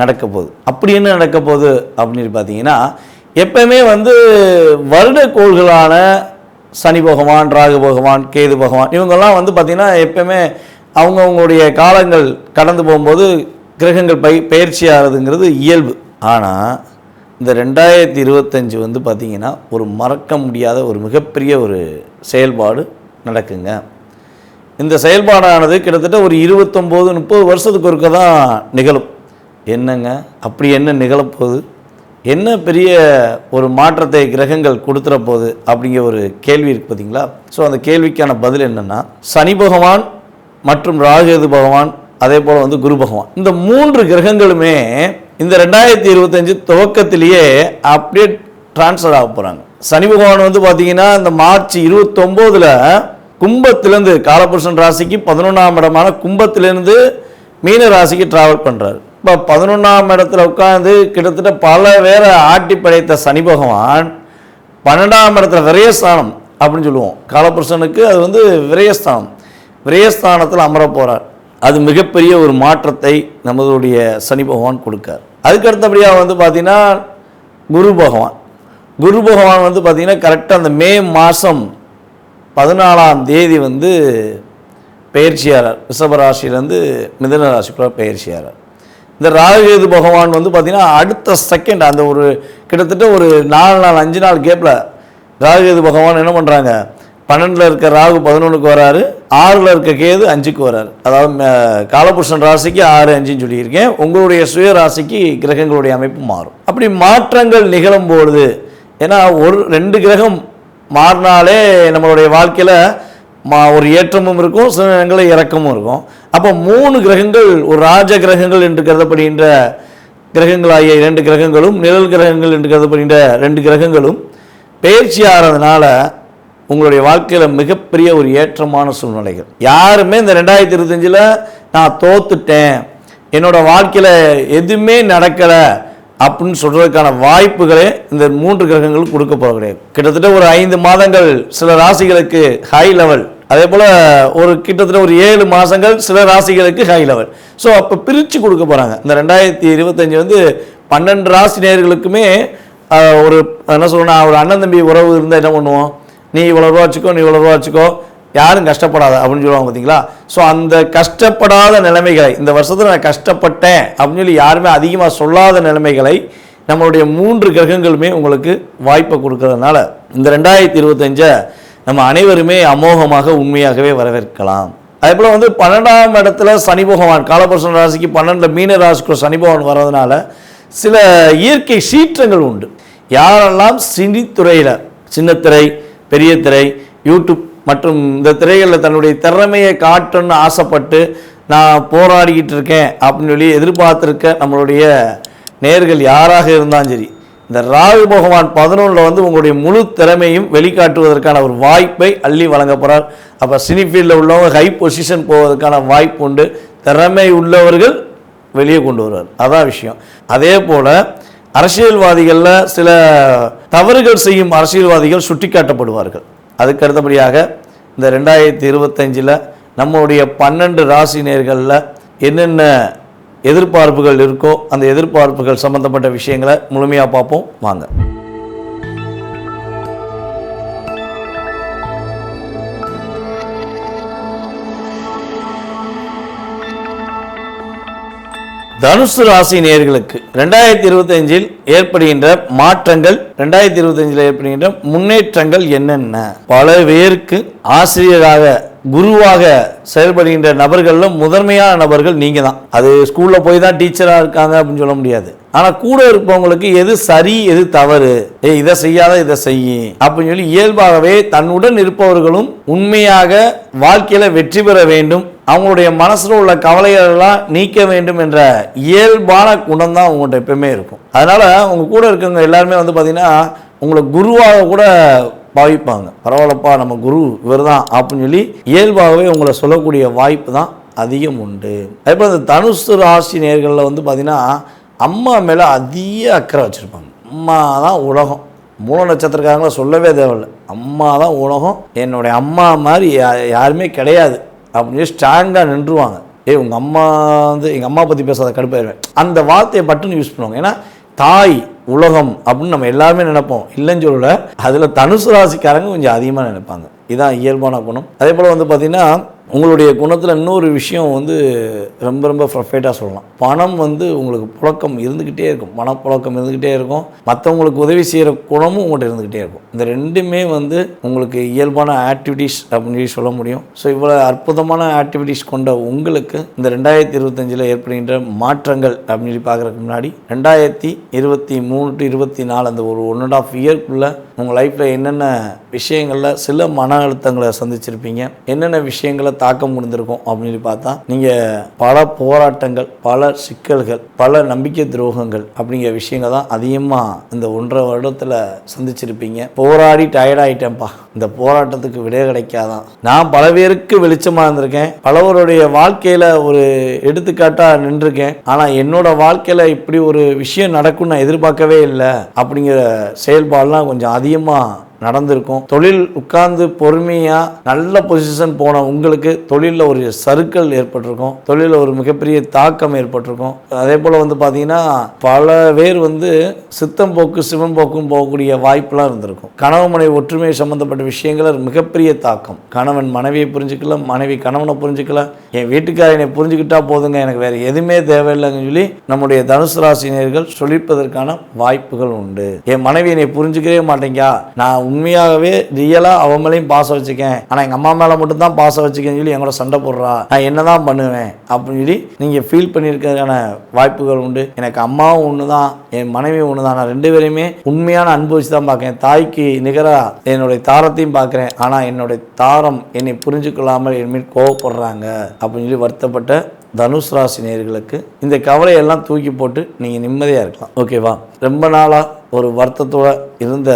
நடக்க போகுது அப்படி என்ன நடக்க போகுது அப்படின்னு பார்த்தீங்கன்னா எப்பயுமே வந்து வருட கோள்களான சனி பகவான் ராகு பகவான் கேது பகவான் இவங்கெல்லாம் வந்து பார்த்திங்கன்னா எப்பயுமே அவங்கவுங்களுடைய காலங்கள் கடந்து போகும்போது கிரகங்கள் பை பயிற்சி ஆகிறதுங்கிறது இயல்பு. ஆனால் இந்த ரெண்டாயிரத்தி இருபத்தஞ்சி வந்து பார்த்திங்கன்னா ஒரு மறக்க முடியாத ஒரு மிகப்பெரிய ஒரு செயல்பாடு நடக்குங்க. இந்த செயல்பாடானது கிட்டத்தட்ட ஒரு இருபத்தொம்போது முப்பது வருஷத்துக்கு ஒருக்க தான் நிகழும். என்னங்க? அப்படி என்ன நிகழப்போகுது? என்ன பெரிய ஒரு மாற்றத்தை கிரகங்கள் கொடுத்துற போகுது அப்படிங்கிற ஒரு கேள்வி இருக்கு பார்த்தீங்களா ஸோ அந்த கேள்விக்கான பதில் என்னென்னா சனி பகவான் மற்றும் ராகுகேது பகவான் அதே போல் வந்து குரு பகவான். இந்த மூன்று கிரகங்களுமே இந்த ரெண்டாயிரத்தி இருபத்தஞ்சு துவக்கத்திலேயே அப்படியே ட்ரான்ஸ்ஃபர் ஆக போகிறாங்க சனி பகவான் வந்து பார்த்தீங்கன்னா இந்த மார்ச் இருபத்தொம்போதில் கும்பத்திலேருந்து காலபுருஷன் ராசிக்கு பதினொன்றாம் இடமான கும்பத்திலேருந்து மீன ராசிக்கு டிராவல் பண்ணுறாரு இப்போ பதினொன்றாம் இடத்துல உட்காந்து கிட்டத்தட்ட பல பேரை ஆட்டி படைத்த சனி பகவான் பன்னெண்டாம் இடத்துல விரயஸ்தானம் அப்படின்னு சொல்லுவோம். காலபுருஷனுக்கு அது வந்து விரயஸ்தானம். விரயஸ்தானத்தில் அமர போகிறார் அது மிகப்பெரிய ஒரு மாற்றத்தை நமதுடைய சனி பகவான் கொடுக்கார். அதுக்கு அடுத்தபடியாக வந்து பார்த்திங்கன்னா குரு பகவான். குரு பகவான் வந்து பார்த்திங்கன்னா கரெக்டாக அந்த மே மாதம் பதினாலாம் தேதி வந்து பயிற்சியாளர். ரிஷபராசிலேருந்து மிதன ராசிக்குள்ள பயிற்சியாளர். இந்த ராகுகேது பகவான் வந்து பார்த்திங்கன்னா அடுத்த செகண்ட் அந்த ஒரு கிட்டத்தட்ட ஒரு நாலு நாள் அஞ்சு நாள் கேப்பில் ராகுகேது பகவான் என்ன பண்ணுறாங்க பன்னெண்டில் இருக்க ராகு பதினொன்றுக்கு வராரு ஆறில் இருக்க கேது அஞ்சுக்கு வராரு. அதாவது காலபுருஷன் ராசிக்கு ஆறு அஞ்சுன்னு சொல்லியிருக்கேன். உங்களுடைய சுய ராசிக்கு கிரகங்களுடைய அமைப்பு மாறும். அப்படி மாற்றங்கள் நிகழும் பொழுது ஏன்னா ஒரு ரெண்டு கிரகம் மாறினாலே நம்மளுடைய வாழ்க்கையில் மா ஒரு ஏற்றமும் இருக்கும் சில நேரங்களில் இறக்கமும் இருக்கும். அப்போ மூணு கிரகங்கள் ஒரு ராஜ கிரகங்கள் என்று கருதப்படுகின்ற கிரகங்களாகிய இரண்டு கிரகங்களும் நிழல் கிரகங்கள் என்று கருதப்படுகின்ற ரெண்டு கிரகங்களும் பயிற்சி ஆகிறதுனால உங்களுடைய வாழ்க்கையில் மிகப்பெரிய ஒரு ஏற்றமான சூழ்நிலைகள். யாருமே இந்த ரெண்டாயிரத்தி இருபத்தஞ்சில் நான் தோத்துட்டேன். என்னோடய வாழ்க்கையில் எதுவுமே நடக்கலை. அப்படின்னு சொல்கிறதுக்கான வாய்ப்புகளே இந்த மூன்று கிரகங்கள் கொடுக்க போக கிடையாது கிட்டத்தட்ட ஒரு ஐந்து மாதங்கள் சில ராசிகளுக்கு ஹை லெவல் அதே போல் ஒரு கிட்டத்தட்ட ஒரு ஏழு மாதங்கள் சில ராசிகளுக்கு ஹை லெவல் ஸோ அப்போ பிரித்து கொடுக்க போகிறாங்க இந்த ரெண்டாயிரத்தி இருபத்தஞ்சி வந்து பன்னெண்டு ராசி நேர்களுக்குமே ஒரு என்ன சொல்லணும் ஒரு அண்ணன் தம்பி உறவு இருந்தால் என்ன பண்ணுவோம்? நீ இவ்வளோ ரூபா வச்சுக்கோ நீ இவ்வளோ ரூபா வச்சுக்கோ. யாரும் கஷ்டப்படாத அப்படின்னு சொல்லுவாங்க பார்த்தீங்களா ஸோ அந்த கஷ்டப்படாத நிலைமைகளை இந்த வருஷத்தில் நான் கஷ்டப்பட்டேன் அப்படின்னு சொல்லி யாருமே அதிகமாக சொல்லாத நிலைமைகளை நம்மளுடைய மூன்று கிரகங்களுமே உங்களுக்கு வாய்ப்பை கொடுக்கறதுனால இந்த ரெண்டாயிரத்தி இருபத்தஞ்சை நம்ம அனைவருமே அமோகமாக உண்மையாகவே வரவேற்கலாம். அதே போல் வந்து பன்னெண்டாம் இடத்துல சனி பகவான் காலபுருஷன் ராசிக்கு பன்னெண்டில் மீன ராசிக்கு சனி பகவான் வர்றதுனால சில இயற்கை சீற்றங்கள் உண்டு. யாரெல்லாம் சினித்துறையில் சின்னத்திரை பெரிய திரை யூடியூப் மற்றும் இந்த திரைகளில் தன்னுடைய திறமையை காட்டணும்னு ஆசைப்பட்டு நான் போராடிக்கிட்டு இருக்கேன் அப்படின்னு சொல்லி எதிர்பார்த்துருக்க நம்மளுடைய நேர்கள் யாராக இருந்தாலும் சரி இந்த ராகு பகவான் பதினொன்றில் வந்து உங்களுடைய முழு திறமையும் வெளிக்காட்டுவதற்கான ஒரு வாய்ப்பை அள்ளி வழங்க போகிறார் அப்போ சினி ஃபீல்டில் உள்ளவங்க ஹை பொசிஷன் போவதற்கான வாய்ப்பு உண்டு. திறமை உள்ளவர்கள் வெளியே கொண்டு வருவார். அதான் விஷயம். அதே போல் அரசியல்வாதிகளில் சில தவறுகள் செய்யும் அரசியல்வாதிகள் சுட்டிக்காட்டப்படுவார்கள். அதுக்கு அடுத்தபடியாக இந்த ரெண்டாயிரத்தி இருபத்தஞ்சில் நம்மளுடைய பன்னெண்டு ராசி நேர்களில் என்னென்ன எதிர்பார்ப்புகள் இருக்கோ அந்த எதிர்பார்ப்புகள் சம்மந்தப்பட்ட விஷயங்களை முழுமையாக பார்ப்போம். வாங்க. தனுசு ராசி நேர்களுக்கு ரெண்டாயிரத்தி இருபத்தஞ்சில் ஏற்படுகின்ற மாற்றங்கள் ரெண்டாயிரத்தி இருபத்தஞ்சில் ஏற்படுகின்ற முன்னேற்றங்கள் என்னென்ன? பல பேருக்கு ஆசிரியராக குருவாக செயல்படுகின்ற நபர்களில் முதன்மையான நபர்கள் நீங்கள் தான் அது ஸ்கூலில் போய் தான் டீச்சராக இருக்காங்க அப்படின்னு சொல்ல முடியாது. ஆனால் கூட இருப்பவங்களுக்கு எது சரி எது தவறு? ஏய் இதை செய்யாத இதை செய்யி. அப்படின்னு சொல்லி இயல்பாகவே தன்னுடன் இருப்பவர்களும் உண்மையாக வாழ்க்கையில் வெற்றி பெற வேண்டும். அவங்களுடைய மனசில் உள்ள கவலைகளெல்லாம் நீக்க வேண்டும் என்ற இயல்பான குணம் தான் உங்கள்கிட்ட எப்பவுமே இருக்கும். அதனால் உங்கள் கூட இருக்கவங்க எல்லாருமே வந்து பார்த்திங்கன்னா உங்களை குருவாக கூட பாவிப்பாங்க. பரவாயில்லப்பா நம்ம குரு இவர் தான் அப்படின்னு சொல்லி இயல்பாகவே உங்களை சொல்லக்கூடிய வாய்ப்பு தான் அதிகம் உண்டு. அதே போல் இந்த தனுசு ராசி நேர்களில் வந்து பார்த்திங்கன்னா அம்மா மேலே அதிக அக்கறை வச்சுருப்பாங்க. அம்மா தான் உலகம். மூல நட்சத்திரக்காரங்கள சொல்லவே தேவையில்லை. அம்மா தான் உலகம். என்னுடைய அம்மா மாதிரி யா- யாருமே கிடையாது. அப்படின்னு ஸ்ட்ராங்காக நின்றுவாங்க. ஏய் உங்கள் அம்மா வந்து எங்கள் அம்மா பற்றி பேசாத கடுப்பாயிருவேன். அந்த வார்த்தையை பட்டுன்னு யூஸ் பண்ணுவாங்க. ஏன்னா தாய் உலகம் அப்படின்னு நம்ம எல்லாருமே நினைப்போம். இல்லைன்னு சொல்லலை. அதில் தனுசு ராசிக்காரங்க கொஞ்சம் அதிகமாக நினைப்பாங்க. இதான் இயல்பான குணம். அதே போல் வந்து பார்த்திங்கன்னா உங்களுடைய குணத்தில் இன்னொரு விஷயம் வந்து ரொம்ப ரொம்ப பர்ஃபெக்டாக சொல்லலாம். பணம் வந்து உங்களுக்கு புழக்கம் இருந்துக்கிட்டே இருக்கும். பணப்புழக்கம் இருந்துக்கிட்டே இருக்கும். மற்றவங்களுக்கு உதவி செய்கிற குணமும் உங்கள்கிட்ட இருந்துக்கிட்டே இருக்கும். இந்த ரெண்டுமே வந்து உங்களுக்கு இயல்பான ஆக்டிவிட்டீஸ் அப்படின்னு சொல்லி சொல்ல முடியும். ஸோ இவ்வளோ அற்புதமான ஆக்டிவிட்டீஸ் கொண்ட உங்களுக்கு இந்த ரெண்டாயிரத்தி இருபத்தஞ்சில் ஏற்படுகின்ற மாற்றங்கள் அப்படின்னு சொல்லி பார்க்குறதுக்கு முன்னாடி ரெண்டாயிரத்தி இருபத்தி மூணு டு இருபத்தி நாலு அந்த ஒரு ஒன் அண்ட் ஆஃப் இயர்க்குள்ளே உங்கள் லைஃப்பில் என்னென்ன விஷயங்களில் சில மன அழுத்தங்களை சந்திச்சிருப்பீங்க. என்னென்ன விஷயங்களை தாக்கம் முடிந்திருக்கும் அப்படின்னு பார்த்தா நீங்கள் பல போராட்டங்கள் பல சிக்கல்கள் பல நம்பிக்கை துரோகங்கள் அப்படிங்கிற விஷயங்கள் தான் அதிகமாக இந்த ஒன்றரை வருடத்தில் சந்திச்சிருப்பீங்க. போராடி டயர்டாயிட்டேன்ப்பா இந்த போராட்டத்துக்கு விடை கிடைக்காதான். நான் பல பேருக்கு வெளிச்சமாக இருந்திருக்கேன். பலவருடைய வாழ்க்கையில் ஒரு எடுத்துக்காட்டாக நின்றுருக்கேன். ஆனால் என்னோட வாழ்க்கையில் இப்படி ஒரு விஷயம் நடக்கும்னு நான் எதிர்பார்க்கவே இல்லை அப்படிங்கிற செயல்பாடுலாம் கொஞ்சம் அதிகமாக நடந்திருக்கும். தொழில் உட்கார்ந்து பொறுமையாக நல்ல பொசிஷன் போன உங்களுக்கு தொழிலில் ஒரு சறுக்கல் ஏற்பட்டிருக்கும். தொழிலில் ஒரு மிகப்பெரிய தாக்கம் ஏற்பட்டிருக்கும். அதே போல் வந்து பார்த்தீங்கன்னா பல பேர் வந்து சித்தம் போக்கு சிவன் போக்கும் போகக்கூடிய வாய்ப்பெலாம் இருந்திருக்கும். கணவன் மனைவி ஒற்றுமை சம்மந்தப்பட்ட விஷயங்கள் மிகப்பெரிய தாக்கம். கணவன் மனைவியை புரிஞ்சுக்கல மனைவி கணவனை புரிஞ்சுக்கல. என் வீட்டுக்காரனை புரிஞ்சுக்கிட்டா போதுங்க எனக்கு வேறு எதுவுமே தேவையில்லைன்னு சொல்லி நம்முடைய தனுசு ராசினியர்கள் சொல்லிப்பதற்கான வாய்ப்புகள் உண்டு. என் மனைவி என்னை புரிஞ்சுக்கவே மாட்டேங்கா. நான் உண்மையாகவே ரியலாக அவன் மேலேயும் பாசம் வச்சுக்கேன். ஆனால் எங்கள் அம்மா மேலே மட்டும்தான் பாசம் வச்சுக்கேன்னு சொல்லி எங்களோட சண்டை போடுறா. நான் என்ன தான் பண்ணுவேன்? அப்படின்னு சொல்லி நீங்கள் ஃபீல் பண்ணியிருக்கிறதுக்கான வாய்ப்புகள் உண்டு. எனக்கு அம்மாவும் ஒன்று தான் என் மனைவி ஒன்று தான் நான் ரெண்டு பேரையுமே உண்மையான அன்பு வச்சு தான் பார்க்குறேன். தாய்க்கு நிகராக என்னுடைய தாரத்தையும் பார்க்குறேன். ஆனால் என்னுடைய தாரம் என்னை புரிஞ்சுக்கொள்ளாமல் என் மீது கோவப்படுறாங்க. அப்படின்னு சொல்லி வருத்தப்பட்ட தனுஷ் ராசி நேர்களுக்கு இந்த கவலையெல்லாம் தூக்கி போட்டு நீங்கள் நிம்மதியாக இருக்கலாம். ஓகேவா ரொம்ப நாளாக ஒரு வருத்தத்தோட இருந்த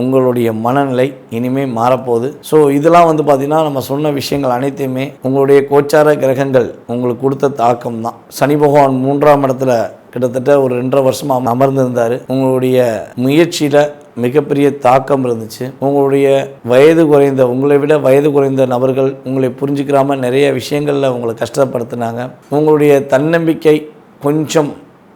உங்களுடைய மனநிலை இனிமே மாறப்போகுது. ஸோ இதெல்லாம் வந்து பார்த்திங்கன்னா நம்ம சொன்ன விஷயங்கள் அனைத்தையுமே உங்களுடைய கோச்சார கிரகங்கள் உங்களுக்கு கொடுத்த தாக்கம் தான் சனி பகவான் மூன்றாம் இடத்துல கிட்டத்தட்ட ஒரு ரெண்டரை வருஷமாக அமர்ந்திருந்தார். உங்களுடைய முயற்சியில் மிகப்பெரிய தாக்கம் இருந்துச்சு. உங்களுடைய வயது குறைந்த உங்களை விட வயது குறைந்த நபர்கள் உங்களை புரிஞ்சுக்கிறாமல் நிறைய விஷயங்களில் உங்களை கஷ்டப்படுத்தினாங்க. உங்களுடைய தன்னம்பிக்கை கொஞ்சம்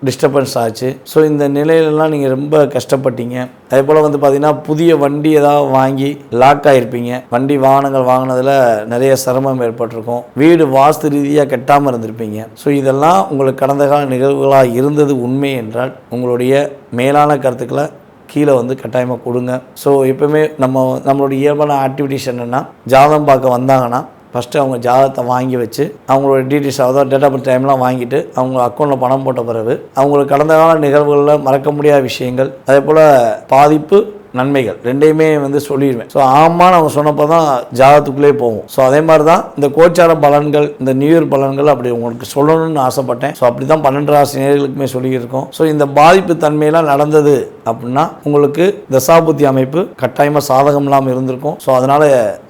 டிஸ்டர்பன்ஸ் ஆச்சு. ஸோ இந்த நிலையிலலாம் நீங்கள் ரொம்ப கஷ்டப்பட்டீங்க. அதே போல் வந்து பார்த்தீங்கன்னா புதிய வண்டி ஏதாவது வாங்கி லாக் ஆகிருப்பீங்க வண்டி வாகனங்கள் வாங்கினதில் நிறைய சிரமம் ஏற்பட்டிருக்கும். வீடு வாஸ்து ரீதியாக கட்டாமல் இருந்திருப்பீங்க. ஸோ இதெல்லாம் உங்களுக்கு கடந்த கால நிகழ்வுகளாக இருந்தது உண்மை என்றால் உங்களுடைய மேலான கருத்துக்களை கீழே வந்து கட்டாயமாக கொடுங்க. ஸோ எப்பவுமே நம்ம நம்மளுடைய இயல்பான ஆக்டிவிட்டிஸ் என்னென்னா ஜாதகம் பார்க்க வந்தாங்கன்னா ஃபஸ்ட்டு அவங்க ஜாதகத்தை வாங்கி வச்சு அவங்களோட டீட்டெயில்ஸ் அதாவது டேட் ஆஃப் டைம்லாம் வாங்கிட்டு அவங்க அக்கௌண்ட்டில் பணம் போட்ட பிறகு அவங்களுக்கு கடந்த கால நிகழ்வுகளில் மறக்க முடியாத விஷயங்கள் அதே போல் பாதிப்பு நன்மைகள் ரெண்டையுமே வந்து சொல்லிடுவேன். ஸோ ஆமான்னு அவங்க சொன்னப்போ தான் ஜாதகத்துக்குள்ளே போவோம் ஸோ அதே மாதிரி தான் இந்த கோச்சார பலன்கள் இந்த நியூ இயர் பலன்கள் அப்படி உங்களுக்கு சொல்லணும்னு ஆசைப்பட்டேன். ஸோ அப்படி தான் பன்னெண்டு ராசி நேர்களுக்குமே சொல்லியிருக்கோம். ஸோ இந்த பாதிப்பு தன்மையெல்லாம் நடந்தது அப்படின்னா உங்களுக்கு தசாபுத்தி அமைப்பு கட்டாயமாக சாதகம் இல்லாமல் இருந்திருக்கும். ஸோ அதனால்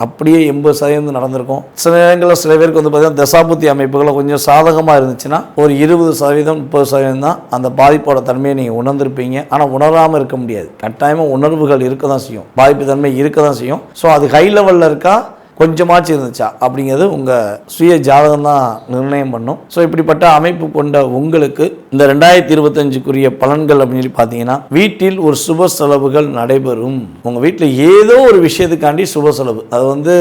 அப்படியே எண்பது சதவீதம் நடந்திருக்கும். சில நேரங்களில் சில பேருக்கு வந்து பார்த்தீங்கன்னா தசாபுத்தி அமைப்புகளை கொஞ்சம் சாதகமாக இருந்துச்சுன்னா ஒரு இருபது சதவீதம் முப்பது சதவீதம் தான் அந்த பாதிப்போட தன்மையை நீங்கள் உணர்ந்திருப்பீங்க. ஆனால் உணராமல் இருக்க முடியாது. கட்டாயமாக உணர்வுகள் இருக்க தான் செய்யும். பாதிப்பு தன்மை இருக்க தான் செய்யும். ஸோ அது ஹை லெவலில் இருக்கா? கொஞ்சமாச்சும் இருந்துச்சா? அப்படிங்கிறது உங்கள் சுய ஜாதகம் தான் நிர்ணயம் பண்ணும். ஸோ இப்படிப்பட்ட அமைப்பு கொண்ட உங்களுக்கு இந்த ரெண்டாயிரத்தி இருபத்தஞ்சுக்குரிய பலன்கள் அப்படின்னு சொல்லி பார்த்தீங்கன்னா வீட்டில் ஒரு சுப செலவுகள் நடைபெறும். உங்கள் வீட்டில் ஏதோ ஒரு விஷயத்துக்காண்டி சுப செலவு. அது வந்து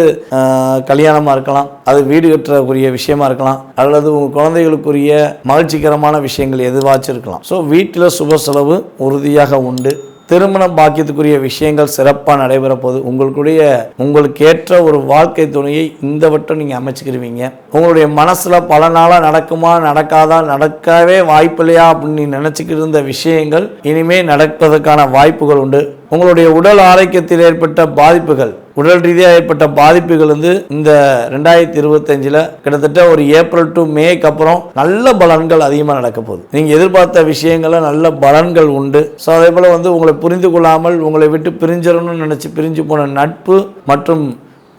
கல்யாணமாக இருக்கலாம் அது வீடு கட்டுறக்குரிய விஷயமா இருக்கலாம் அல்லது உங்கள் குழந்தைகளுக்குரிய மகிழ்ச்சிகரமான விஷயங்கள் எதுவாச்சும் இருக்கலாம். ஸோ வீட்டில் சுப செலவு உறுதியாக உண்டு. திருமண பாக்கியத்துக்குரிய விஷயங்கள் சிறப்பாக நடைபெற போது உங்களுடைய உங்களுக்கு ஏற்ற ஒரு வாழ்க்கை துணையை இந்த வட்டம் நீங்கள் அமைச்சுக்கிருவீங்க. உங்களுடைய மனசில் பல நாளாக நடக்குமா நடக்காதா நடக்கவே வாய்ப்பில்லையா அப்படின்னு நீ நினச்சிக்கிட்டு இருந்த விஷயங்கள் இனிமே நடப்பதற்கான வாய்ப்புகள் உண்டு. உங்களுடைய உடல் ஆரோக்கியத்தில் ஏற்பட்ட பாதிப்புகள் உடல் ரீதியாக ஏற்பட்ட பாதிப்புகள் வந்து இந்த ரெண்டாயிரத்தி இருபத்தஞ்சில் கிட்டத்தட்ட ஒரு ஏப்ரல் டு மேக்கு அப்புறம் நல்ல பலன்கள் அதிகமாக நடக்க போகுது. நீங்கள் எதிர்பார்த்த விஷயங்கள நல்ல பலன்கள் உண்டு. ஸோ அதே போல் வந்து உங்களை புரிந்து கொள்ளாமல் உங்களை விட்டு பிரிஞ்சிடணும்னு நினச்சி பிரிஞ்சு போன நட்பு மற்றும்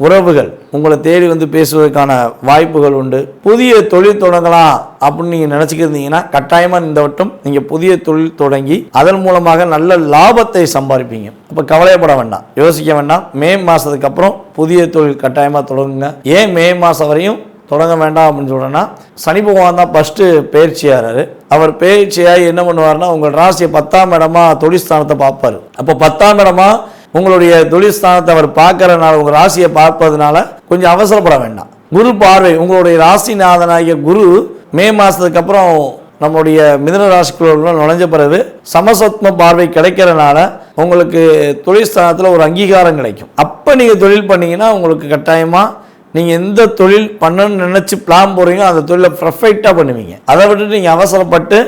உறவுகள் உங்களை தேடி வந்து பேசுவதற்கான வாய்ப்புகள் உண்டு. புதிய தொழில் தொடங்கலாம் அப்படின்னு நீங்கள் நினச்சிக்கிருந்தீங்கன்னா கட்டாயமாக இந்த வட்டம் நீங்கள் புதிய தொழில் தொடங்கி அதன் மூலமாக நல்ல லாபத்தை சம்பாதிப்பீங்க. அப்போ கவலையப்பட வேண்டாம். யோசிக்க வேண்டாம். மே மாதத்துக்கு அப்புறம் புதிய தொழில் கட்டாயமாக தொடங்குங்க. ஏன் மே மாதம் வரையும் தொடங்க வேண்டாம் அப்படின்னு சொல்கிறேன்னா சனி பகவான் தான் ஃபஸ்ட்டு பயிற்சியாகிறாரு அவர் பயிற்சியாகி என்ன பண்ணுவார்னா உங்கள் ராசியை பத்தாம் இடமா தொழிற்ஸ்தானத்தை பார்ப்பார். அப்போ பத்தாம் இடமா உங்களுடைய தொழில்ஸ்தானத்தை அவர் பார்க்கறதுனால உங்கள் ராசியை பார்ப்பதுனால கொஞ்சம் அவசரப்பட வேண்டாம். குரு பார்வை உங்களுடைய ராசிநாதனாகிய குரு மே மாதத்துக்கு அப்புறம் நம்முடைய மிதன ராசிக்குள்ள நுழைஞ்ச பிறகு சமசத்ம பார்வை கிடைக்கிறனால உங்களுக்கு தொழில்ஸ்தானத்தில் ஒரு அங்கீகாரம் கிடைக்கும். அப்போ நீங்கள் தொழில் பண்ணீங்கன்னா உங்களுக்கு கட்டாயமாக நீங்கள் எந்த தொழில் பண்ணணும்னு நினச்சி பிளான் போகிறீங்களோ அந்த தொழிலை பர்ஃபெக்டாக பண்ணுவீங்க. அதை விட்டுட்டு நீங்கள் அவசரப்பட்டு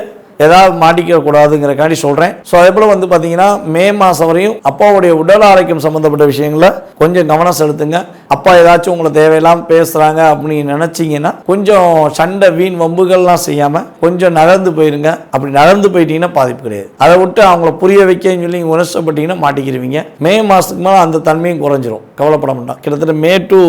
ஏதாவது மாட்டிக்க கூடாதுங்கிறக்காண்டி சொல்கிறேன் ஸோ அதே போல் வந்து பார்த்தீங்கன்னா மே மாதம் வரையும் அப்பாவுடைய உடல் ஆரோக்கியம் சம்மந்தப்பட்ட விஷயங்களில் கொஞ்சம் கவனம் செலுத்துங்க. அப்பா ஏதாச்சும் உங்களை தேவையெல்லாம் பேசுகிறாங்க அப்படின்னு நினச்சிங்கன்னா கொஞ்சம் சண்டை வீண் வம்புகள்லாம் செய்யாமல் கொஞ்சம் நகர்ந்து போயிருங்க. அப்படி நகர்ந்து போயிட்டீங்கன்னா பாதிப்பு கிடையாது. அதை விட்டு அவங்கள புரிய வைக்கன்னு சொல்லி உணர்ச்சப்பட்டீங்கன்னா மாட்டிக்கிருவீங்க. மே மாதத்துக்கு மேலே அந்த தன்மையும் குறைஞ்சிரும். கவலைப்பட மாட்டோம் கிட்டத்தட்ட மே டு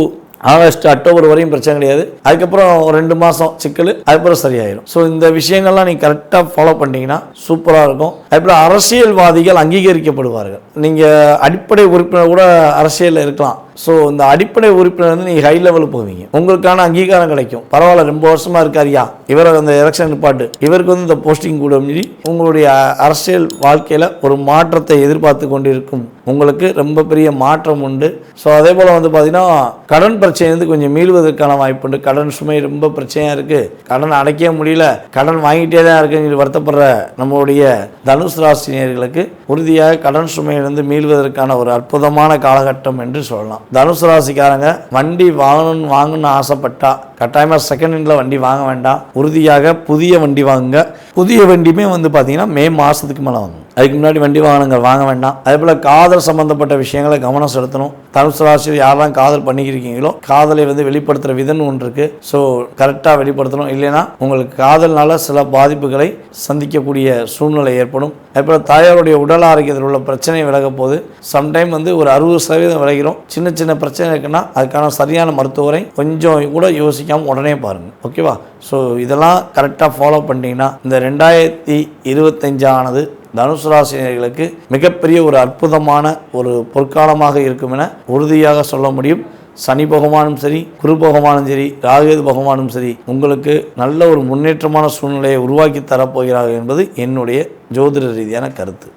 ஆகஸ்ட் அக்டோபர் வரையும் பிரச்சனை கிடையாது. அதுக்கப்புறம் ரெண்டு மாதம் சிக்கல் அதுக்கப்புறம் சரியாயிடும் ஸோ இந்த விஷயங்கள்லாம் நீங்கள் கரெக்டாக ஃபாலோ பண்ணிட்டீங்கன்னா சூப்பராக இருக்கும். அதுக்கப்புறம் அரசியல்வாதிகள் அங்கீகரிக்கப்படுவார்கள். நீங்கள் அடிப்படை உறுப்பினர் கூட அரசியலில் இருக்கலாம். ஸோ இந்த அடிப்படை உறுப்பினர் வந்து நீங்கள் ஹை லெவலுக்கு போவீங்க. உங்களுக்கான அங்கீகாரம் கிடைக்கும். பரவாயில்ல ரொம்ப வருஷமாக இருக்காரியா? இவரை அந்த எலெக்ஷன் நிப்பாட்டு. இவருக்கு வந்து இந்த போஸ்டிங் கூட மீறி உங்களுடைய அரசியல் வாழ்க்கையில் ஒரு மாற்றத்தை எதிர்பார்த்து கொண்டிருக்கும். உங்களுக்கு ரொம்ப பெரிய மாற்றம் உண்டு. ஸோ அதே போல் வந்து பார்த்தீங்கன்னா கடன் பிரச்சனை வந்து கொஞ்சம் மீள்வதற்கான வாய்ப்பு உண்டு. கடன் சுமை ரொம்ப பிரச்சனையாக இருக்குது கடன் அடைக்க முடியல. கடன் வாங்கிட்டே தான் இருக்குன்னு சொல்லி வருத்தப்படுற நம்மளுடைய தனுஷ் ராசினியர்களுக்கு உறுதியாக கடன் சுமையிலிருந்து மீள்வதற்கான ஒரு அற்புதமான காலகட்டம் என்று சொல்லலாம். தனுசு ராசிக்காரங்க வண்டி வாங்கணும்னு வாங்கணும்னு ஆசைப்பட்டா கட்டாயமாக செகண்ட் ஹேண்டில் வண்டி வாங்க வேண்டாம். உறுதியாக புதிய வண்டி வாங்குங்க. புதிய வண்டியுமே வந்து பார்த்தீங்கன்னா மே மாதத்துக்கு மேலே வாங்குங்க அதுக்கு முன்னாடி வண்டி வாகனங்கள் வாங்க வேண்டாம். அதே போல் காதல் சம்மந்தப்பட்ட விஷயங்களை கவனம் செலுத்தணும். தனுசு ராசியில் யாரெல்லாம் காதல் பண்ணிக்கிறீங்களோ காதலை வந்து வெளிப்படுத்துகிற விதம் ஒன்று இருக்குது ஸோ கரெக்டாக வெளிப்படுத்தணும். இல்லைன்னா உங்களுக்கு காதல்னால சில பாதிப்புகளை சந்திக்கக்கூடிய சூழ்நிலை ஏற்படும். அதே போல் தாயாருடைய உடல் ஆரோக்கியத்தில் உள்ள பிரச்சனை விலக போது சம்டைம் வந்து ஒரு அறுபது சதவீதம் விலகிறோம் சின்ன சின்ன பிரச்சனை இருக்குன்னா அதுக்கான சரியான மருத்துவரை கொஞ்சம் கூட யோசிக்காமல் உடனே பாருங்கள் ஓகேவா ஸோ இதெல்லாம் கரெக்டாக ஃபாலோ பண்ணிட்டீங்கன்னா இந்த ரெண்டாயிரத்தி இருபத்தஞ்சானது தனுசு ராசினியர்களுக்கு மிகப்பெரிய ஒரு அற்புதமான ஒரு பொற்காலமாக இருக்கும் என உறுதியாக சொல்ல முடியும். சனி பகவானும் சரி குரு பகவானும் சரி ராகேது பகவானும் சரி உங்களுக்கு நல்ல ஒரு முன்னேற்றமான சூழ்நிலையை உருவாக்கி தரப்போகிறார்கள் என்பது என்னுடைய ஜோதிட ரீதியான கருத்து.